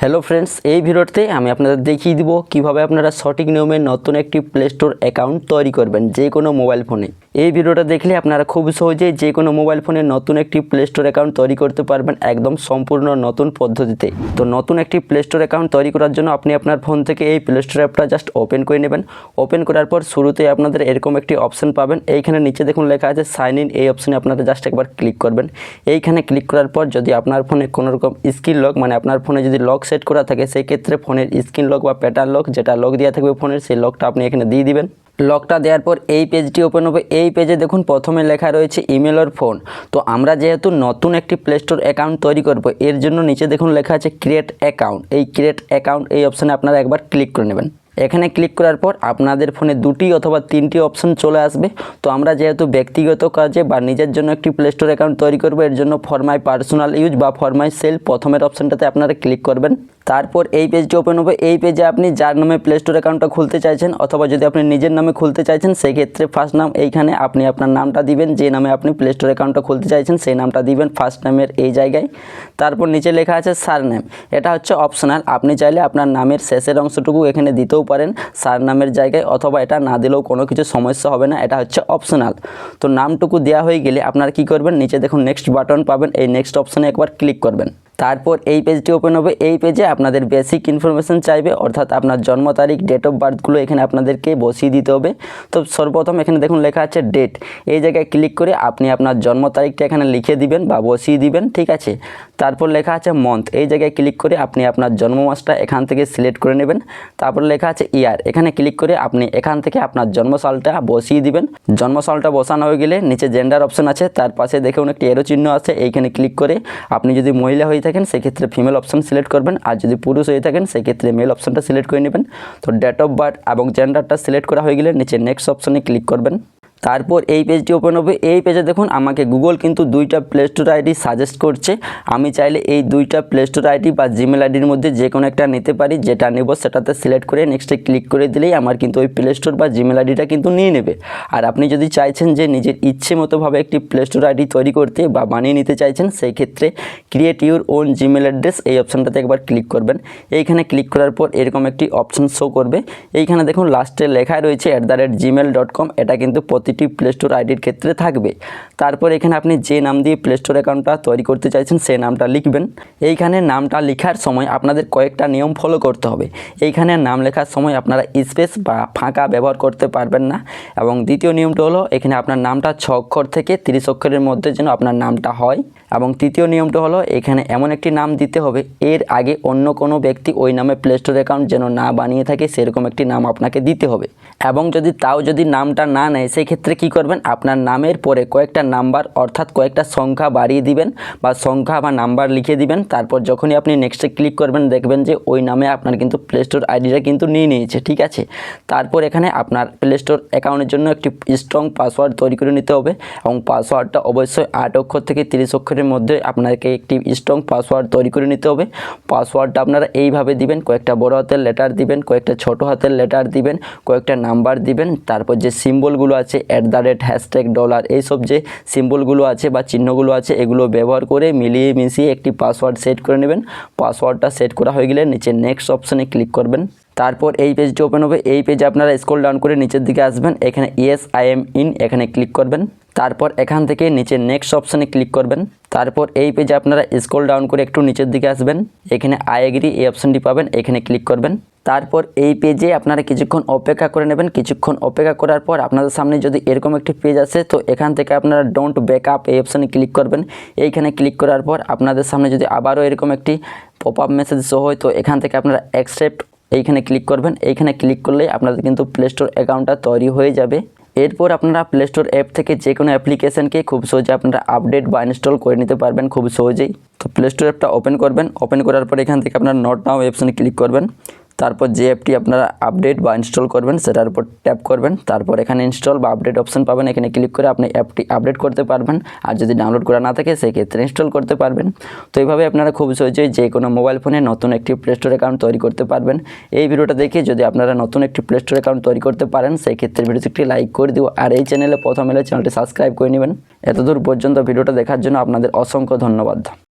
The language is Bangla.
হ্যালো ফ্রেন্ডস এই ভিডিওতে আমি আপনাদের দেখিয়ে দিব কীভাবে আপনারা সঠিক নিয়মে নতুন একটি প্লে স্টোর অ্যাকাউন্ট তৈরি করবেন যে কোনো মোবাইল ফোনে এই ভিডিওটা দেখলে আপনারা খুব সহজেই যে কোনো মোবাইল ফোনে নতুন একটি প্লে স্টোর অ্যাকাউন্ট তৈরি করতে পারবেন একদম সম্পূর্ণ নতুন পদ্ধতিতে। তো নতুন একটি প্লে স্টোর অ্যাকাউন্ট তৈরি করার জন্য আপনি আপনার ফোন থেকে এই প্লে স্টোর অ্যাপটা জাস্ট ওপেন করে নেবেন। ওপেন করার পর শুরুতে আপনাদের এরকম একটি অপশন পাবেন। এইখানে নিচে দেখুন লেখা আছে সাইন ইন এই অপশনে আপনারা জাস্ট একবার ক্লিক করবেন। এইখানে ক্লিক করার পর যদি আপনার ফোনে কোনো রকম স্ক্রিন লক মানে আপনার ফোনে যদি লক সেট করা থাকে, সেই ক্ষেত্রে ফোনের স্ক্রিন লক বা প্যাটার্ন লক যেটা লক দেওয়া থাকবে ফোনের, সেই লকটা আপনি এখানে দিয়ে দিবেন। লকটা দেওয়ার পর এই পেজটি ওপেন হবে। এই পেজে দেখুন, প্রথমে লেখা রয়েছে ইমেল ওর ফোন তো আমরা যেহেতু নতুন একটি প্লে স্টোর অ্যাকাউন্ট তৈরি করব, এর জন্য নিচে দেখুন লেখা আছে ক্রিয়েট অ্যাকাউন্ট এই ক্রিয়েট অ্যাকাউন্ট এই অপশানে আপনারা একবার ক্লিক করে নেবেন। এখানে ক্লিক করার পর আপনাদের ফোনে দুটি অথবা তিনটি অপশন চলে আসবে। তো আমরা যেহেতু ব্যক্তিগত কাজে বা নিজের জন্য একটি প্লে স্টোর অ্যাকাউন্ট তৈরি করব, এর জন্য ফর মাই পার্সোনাল ইউজ বা ফর মাই সেল প্রথমের অপশনটাতে আপনারা ক্লিক করবেন। তারপর এই পেজটি ওপেন হবে। এই পেজে আপনি যার নামে প্লে স্টোর অ্যাকাউন্টটা খুলতে চাইছেন অথবা যদি আপনি নিজের নামে খুলতে চাইছেন সেই ক্ষেত্রে ফার্স্ট নাম এইখানে আপনি আপনার নামটা দিবেন। যে নামে আপনি প্লে স্টোর অ্যাকাউন্টটা খুলতে চাইছেন, সেই নামটা দিবেন ফার্স্ট নামের এই জায়গায়। তারপর নিচে লেখা আছে সার নেম এটা হচ্ছে অপশনাল আপনি চাইলে আপনার নামের শেষের অংশটুকু এখানে দিতেও পারেন সারনামের জায়গায় অথবা এটা না দিলেও কোনো কিছু সমস্যা হবে না, এটা হচ্ছে অপশনাল তো নামটুকু দেওয়া হয়ে গেলে আপনারা কী করবেন? নিচে দেখুন নেক্সট বাটন পাবেন, এই নেক্সট অপশানে একবার ক্লিক করবেন। তারপর এই পেজটি ওপেন হবে। এই পেজে আপনাদের বেসিক ইনফরমেশন চাইবে, অর্থাৎ আপনার জন্ম তারিখ ডেট অফ বার্থগুলো এখানে আপনাদেরকে বসিয়ে দিতে হবে। তো সর্বপ্রথম এখানে দেখুন লেখা আছে ডেট এই জায়গায় ক্লিক করে আপনি আপনার জন্ম তারিখটা এখানে লিখে দিবেন বা বসিয়ে দিবেন, ঠিক আছে? তারপর লেখা আছে মন্থ এই জায়গায় ক্লিক করে আপনি আপনার জন্ম মাসটা এখান থেকে সিলেক্ট করে নেবেন। তারপর লেখা আছে ইয়ার এখানে ক্লিক করে আপনি এখান থেকে আপনার জন্মসালটা বসিয়ে দিবেন। জন্মসালটা বসানো হয়ে গেলে নিচে জেন্ডার অপশন আছে, তার পাশে দেখুন একটি এরো চিহ্ন আছে। এইখানে ক্লিক করে আপনি যদি মহিলা হয়ে থাকেন সেক্ষেত্রে ফিমেল অপশন সিলেক্ট করবেন। আর যদি পুরুষ হয়ে থাকেন, সেক্ষেত্রে মেল অপশনটা সিলেক্ট করে নেবেন। তো ডেট অফ বার্থ এবং জেন্ডারটা সিলেক্ট করা হয়ে গেলে নিচে নেক্সট অপশনে ক্লিক করবেন। তারপর এই পেজটি ওপেন হবে। এই পেজে দেখুন, আমাকে গুগল কিন্তু দুইটা প্লে স্টোর আইডি সাজেস্ট করছে। আমি চাইলে এই দুইটা প্লে স্টোর আইডি বা জিমেল আইডির মধ্যে যে কোনো একটা নিতে পারি, যেটা নেব সেটাতে সিলেক্ট করে নেক্সটে ক্লিক করে দিলেই আমার কিন্তু ওই প্লে স্টোর বা জিমেল আইডিটা কিন্তু নিয়ে নেবে। আর আপনি যদি চাইছেন যে নিজের ইচ্ছে মতোভাবে একটি প্লে স্টোর আইডি তৈরি করতে বা বানিয়ে নিতে চাইছেন, সেই ক্ষেত্রে create your own Gmail address এই অপশানটাতে একবার ক্লিক করবেন। এইখানে ক্লিক করার পর এরকম একটি অপশন শো করবে। এইখানে দেখুন লাস্টে লেখায় রয়েছে at the rate Gmail dot com এটা কিন্তু প্রতিটি প্লে স্টোর আইডির ক্ষেত্রে থাকবে। তারপর এখানে আপনি যে নাম দিয়ে প্লে স্টোর অ্যাকাউন্টটা তৈরি করতে চাইছেন সেই নামটা লিখবেন। এইখানে নামটা লেখার সময় আপনাদের কয়েকটা নিয়ম ফলো করতে হবে। এইখানে নাম লেখার সময় আপনারা স্পেস বা ফাঁকা ব্যবহার করতে পারবেন না। এবং দ্বিতীয় নিয়মটা হলো, এখানে আপনার নামটা ছ অক্ষর থেকে তিরিশ অক্ষরের মধ্যে যেন আপনার নামটা হয়। এবং তৃতীয় নিয়মটা হলো, এখানে এমন একটি নাম দিতে হবে, এর আগে অন্য কোনো ব্যক্তি ওই নামে প্লে স্টোর অ্যাকাউন্ট যেন না বানিয়ে থাকে, সেরকম একটি নাম আপনাকে দিতে হবে। এবং যদি তাও যদি নামটা না নেয় সেই ক্ষেত্রে কী করবেন? আপনার নামের পরে কয়েকটা নাম্বার, অর্থাৎ কয়েকটা সংখ্যা বাড়িয়ে দিবেন বা সংখ্যা বা নাম্বার লিখে দিবেন। তারপর যখনই আপনি নেক্সটে ক্লিক করবেন, দেখবেন যে ওই নামে আপনার কিন্তু প্লে স্টোর আইডিটা কিন্তু নিয়ে নিয়েছে, ঠিক আছে? তারপর এখানে আপনার প্লে স্টোর অ্যাকাউন্টের জন্য একটি স্ট্রং পাসওয়ার্ড তৈরি করে নিতে হবে এবং পাসওয়ার্ডটা অবশ্যই আট অক্ষর থেকে তিরিশ অক্ষরের মধ্যে আপনাকে একটি স্ট্রং পাসওয়ার্ড তৈরি করে নিতে হবে। পাসওয়ার্ডটা আপনারা এইভাবে দিবেন, কয়েকটা বড় হাতের লেটার দিবেন, কয়েকটা ছোট হাতের লেটার দিবেন, কয়েকটা নাম্বার দিবেন, তারপর যে সিম্বলগুলো আছে at the rate hashtag dollar এইসব যে সিম্বলগুলো আছে বা চিহ্নগুলো আছে, এগুলো ব্যবহার করে মিলিয়ে মিশিয়ে একটি পাসওয়ার্ড সেট করে নেবেন। পাসওয়ার্ডটা সেট করা হয়ে গেলে নিচে নেক্সট অপশানে ক্লিক করবেন। তারপর এই পেজটি ওপেন হবে। এই পেজে আপনারা স্ক্রল ডাউন করে নিচের দিকে আসবেন। এখানে ইয়েস আই এম ইন এখানে ক্লিক করবেন। তারপর এখান থেকে নিচে নেক্সট অপশানে ক্লিক করবেন। তারপর এই পেজে আপনারা স্ক্রল ডাউন করে একটু নিচের দিকে আসবেন। এখানে আই এগ্রি এই অপশানটি পাবেন, এখানে ক্লিক করবেন। তারপর এই পেজে আপনারা কিছুক্ষণ অপেক্ষা করে নেবেন। কিছুক্ষণ অপেক্ষা করার পর আপনাদের সামনে যদি এরকম একটি পেজ আসে, তো এখান থেকে আপনারা ডোন্ট ব্যাক আপ এই অপশানে ক্লিক করবেন। এইখানে ক্লিক করার পর আপনাদের সামনে যদি আবারও এরকম একটি পপ আপ মেসেজ শো হয়, তো এখান থেকে আপনারা অ্যাকসেপ্ট এইখানে ক্লিক করবেন। এইখানে ক্লিক করলেই আপনাদের কিন্তু প্লে স্টোর অ্যাকাউন্টটা তৈরি হয়ে যাবে। এরপর আপনারা প্লে স্টোর অ্যাপ থেকে যে কোনো অ্যাপ্লিকেশানকে খুব সহজে আপনারা আপডেট বা ইনস্টল করে নিতে পারবেন খুব সহজেই। তো প্লে স্টোর অ্যাপটা ওপেন করবেন। ওপেন করার পর এখান থেকে আপনারা নট নাও অপশানে ক্লিক করবেন। তারপর যে অ্যাপটি আপনারা আপডেট বা ইনস্টল করবেন, সেটার উপর ট্যাপ করবেন, তারপর এখানে ইনস্টল বা আপডেট অপশন পাবেন, এখানে ক্লিক করে আপনি অ্যাপটি আপডেট করতে পারবেন, আর যদি ডাউনলোড করা না থাকে, সেক্ষেত্রে ইনস্টল করতে পারবেন। তো এইভাবে আপনারা খুব সহজেই যে কোনো মোবাইল ফোনে নতুন একটি প্লে স্টোর অ্যাকাউন্ট তৈরি করতে পারবেন। এই ভিডিওটা দেখে যদি আপনারা নতুন একটি প্লে স্টোর অ্যাকাউন্ট তৈরি করতে পারেন সেই ক্ষেত্রে ভিডিওটি একটি লাইক করে দিব আর এই চ্যানেলে প্রথম এলে চ্যানেলটি সাবস্ক্রাইব করে নেবেন। এতদূর পর্যন্ত ভিডিওটা দেখার জন্য আপনাদের অসংখ্য ধন্যবাদ।